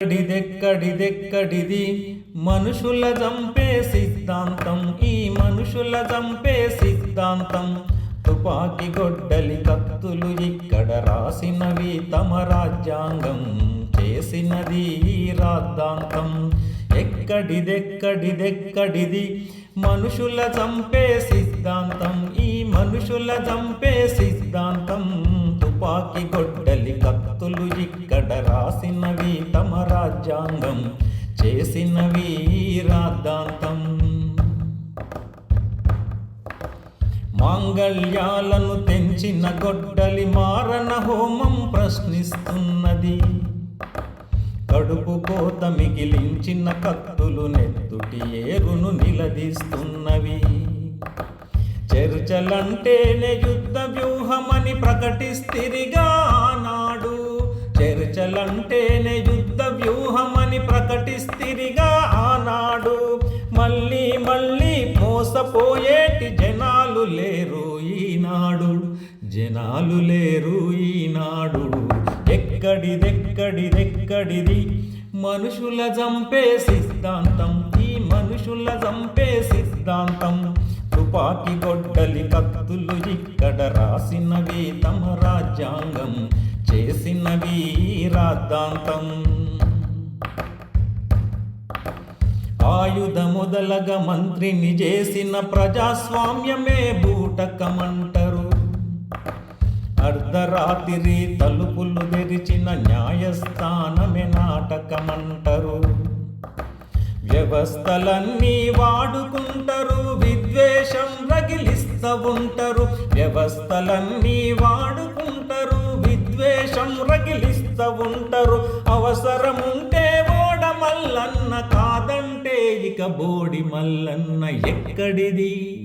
ఎక్కడిదెక్కడిదెక్కడిది మనుషుల చంపే సిద్ధాంతం. ఈ మనుషుల చంపే సిద్ధాంతం. తుపాకి గొడ్డలి కత్తులు ఇక్కడ రాసినవి తమ రాజ్యాంగం. చేసినది రాద్ధాంతం. ఎక్కడిదెక్కడిదెక్కడిది? మనుషుల చంపే సిద్ధాంతం. ఈ మనుషుల చంపే సిద్ధాంతం. తుపాకి గొడ్డలి కత్తులు ఇక్కడ రాసినవి తమ రాజ్యాంగం చేసినవి రాద్ధాంతం. మాంగళ్యాలను తెంచిన గొడ్డలి మారణ హోమం ప్రశ్నిస్తున్నది. కడుపు కోత మిగిలించిన కత్తులు నెత్తుటి ఏరును నిలదీస్తున్నవి. చర్చలంటేనే యుద్ధ వ్యూహమని ప్రకటిస్తిరిగా ఆనాడు చర్చలంటేనే యుద్ధ వ్యూహమని ప్రకటిస్తిరిగా ఆనాడు మళ్ళీ మళ్ళీ మోసపోయేటి జనాలు లేరు ఈనాడు. జనాలు లేరు ఈనాడు. ఎక్కడిదెక్కడిదెక్కడిది? మనుషుల చంపే సిద్ధాంతం. ఈ మనుషుల చంపే సిద్ధాంతం. తుపాకి గొడ్డలి కత్తులు ఇక్కడ రాసినవి తమ రాజ్యాంగం చేసినవి రాద్ధాంతం ఆయుధ మొదలగ మంత్రిని చేసిన ప్రజాస్వామ్యమే బూటకమంటారు. అర్ధరాత్రి తలుపులు తెరిచిన న్యాయస్థానమే నాటకమంటరు. వ్యవస్థలన్నీ వాడుకుంటారు. ఉంటారు వ్యవస్థలన్నీ వాడుకుంటారు విద్వేషం రగిలిస్తూ ఉంటారు అవసరం ఉంటే ఓడ మల్లన్న కాదంటే ఇక బోడి మల్లన్న ఎక్కడిది?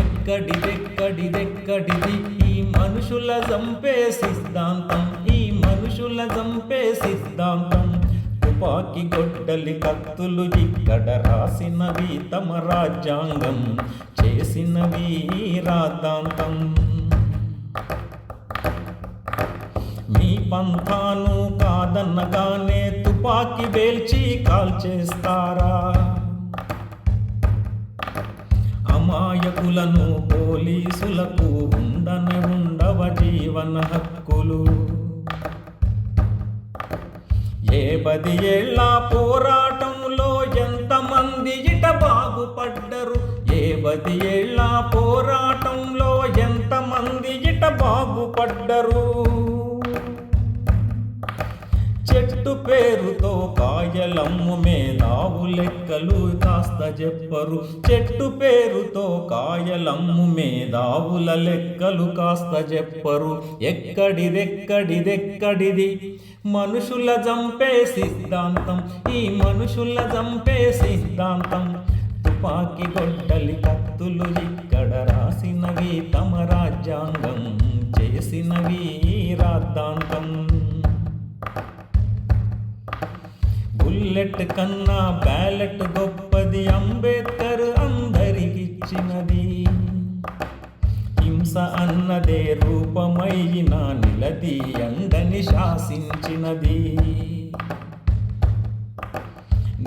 ఎక్కడిదెక్కడిదెక్కడిది? ఈ మనుషుల చంపే సిద్ధాంతం ఈ మనుషుల చంపే సిద్ధాంతం. తుపాకి గొడ్డలి కత్తులు ఇక్కడ రాసినవి తమ రాజ్యాంగం చేసినవి ఈ రాద్ధాంతం మీ పంథాను కాదన్నగానే తుపాకి వేల్చి కాల్చేస్తారా? అమాయకులను పోలీసులకు ఉండనే ఉండవ జీవన హక్కులు. ఏ పది ఏళ్ళ పోరాటంలో ఎంతమంది ఇట బాగుపడ్డరు? ఏ పది ఏళ్ళ పోరాటంలో ఎంతమంది ఇట బాగుపడ్డరు? చెట్టు పేరుతో కాయలమ్ము మేధావు లెక్కలు కాస్త చెప్పరు. చెట్టు పేరుతో కాయలమ్ము మేధావుల లెక్కలు కాస్త చెప్పరు. ఎక్కడిదెక్కడిదెక్కడిది? మనుషుల చంపే సిద్ధాంతం. ఈ మనుషుల చంపే సిద్ధాంతం. తుపాకి గొడ్డలి కత్తులు ఇక్కడ రాసినవి తమ రాజ్యాంగం చేసినవి రాద్ధాంతం. బుల్లెట్ కన్నా బ్యాలెట్ గొప్పది అంబేద్కర్ అందరికిచ్చినది. హింస అన్నదే రూపమైన నిలదీయంగని శాసించినది.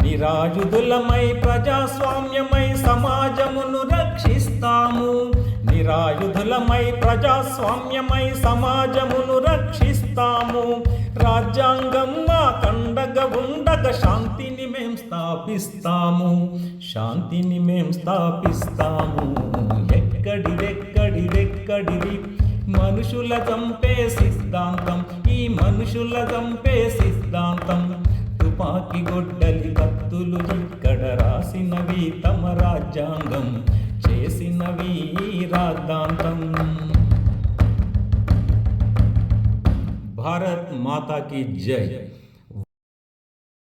నిరాయుధులమై ప్రజాస్వామ్యమై సమాజమును రక్షిస్తాము. నిరాయుధులమై ప్రజాస్వామ్యమై సమాజమును రక్షిస్తాము. రాజ్యాంగము ఉండగ శాంతిని మేం స్థాపిస్తాము. శాంతిని మేం స్థాపిస్తాము. ఎక్కడిదెక్కడిదెక్కడిది? మనుషుల చంపే సిద్ధాంతం. ఈ మనుషుల చంపే సిద్ధాంతం. తుపాకి గొడ్డలి కత్తులు ఇక్కడ రాసినవి తమ రాజ్యాంగం. చేసినవి రాద్ధాంతం. భారత్ మాతాకి జై.